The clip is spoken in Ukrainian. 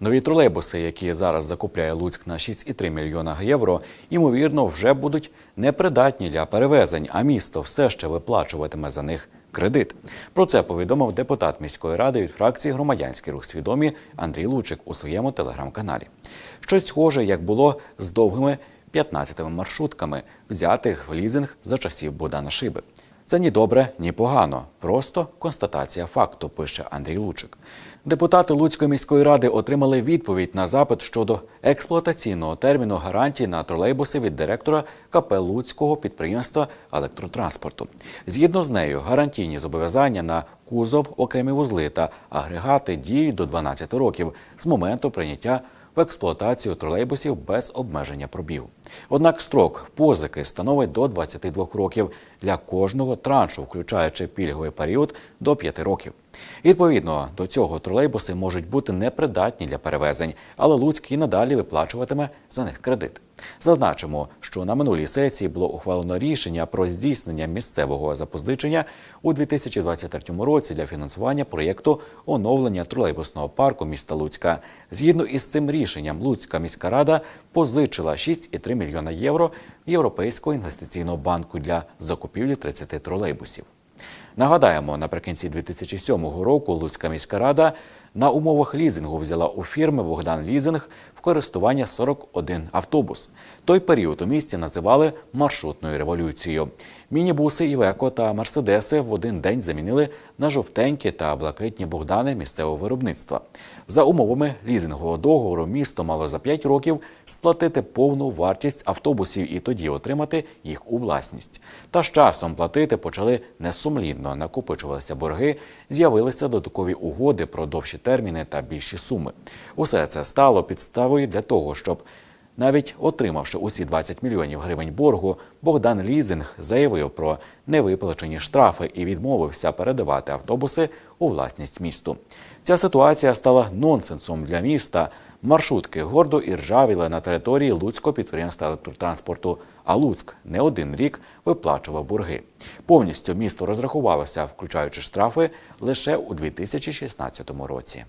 Нові тролейбуси, які зараз закупляє Луцьк на 6,3 мільйона євро, ймовірно, вже будуть непридатні для перевезень, а місто все ще виплачуватиме за них кредит. Про це повідомив депутат міської ради від фракції Громадянський рух свідомі Андрій Лучик у своєму телеграм-каналі. Щось схоже, як було з довгими 15 маршрутками, взятих в лізинг за часів Богдана Шиби. Це ні добре, ні погано. Просто констатація факту, пише Андрій Лучик. Депутати Луцької міської ради отримали відповідь на запит щодо експлуатаційного терміну гарантії на тролейбуси від директора КП Луцького підприємства електротранспорту. Згідно з нею, гарантійні зобов'язання на кузов, окремі вузли та агрегати діють до 12 років з моменту прийняття в експлуатацію тролейбусів без обмеження пробів. Однак строк позики становить до 22 років для кожного траншу, включаючи пільговий період до 5 років. Відповідно до цього тролейбуси можуть бути непридатні для перевезень, але Луцьк і надалі виплачуватиме за них кредит. Зазначимо, що на минулій сесії було ухвалено рішення про здійснення місцевого запозичення у 2023 році для фінансування проєкту оновлення тролейбусного парку міста Луцька. Згідно із цим рішенням, Луцька міська рада позичила 6,3 мільйона євро Європейського інвестиційного банку для закупівлі 30 тролейбусів. Нагадаємо, наприкінці 2007 року Луцька міська рада на умовах лізингу взяла у фірми Богдан Лізинг в користування 41 автобус. Той період у місті називали маршрутною революцією. Мінібуси Івеко та Мерседеси в один день замінили на жовтенькі та блакитні Богдани місцевого виробництва. За умовами лізингового договору місто мало за 5 років сплатити повну вартість автобусів і тоді отримати їх у власність. Та з часом платити почали несумлінно, накопичувалися борги, з'явилися додаткові угоди про довші терміни та більші суми. Усе це стало підставою для того, щоб навіть отримавши усі 20 мільйонів гривень боргу, Богдан Лізинг заявив про невиплачені штрафи і відмовився передавати автобуси у власність місту. Ця ситуація стала нонсенсом для міста. Маршрутки гордо і ржавіли на території Луцького підприємства електротранспорту, а Луцьк не один рік виплачував борги. Повністю місто розрахувалося, включаючи штрафи, лише у 2016 році.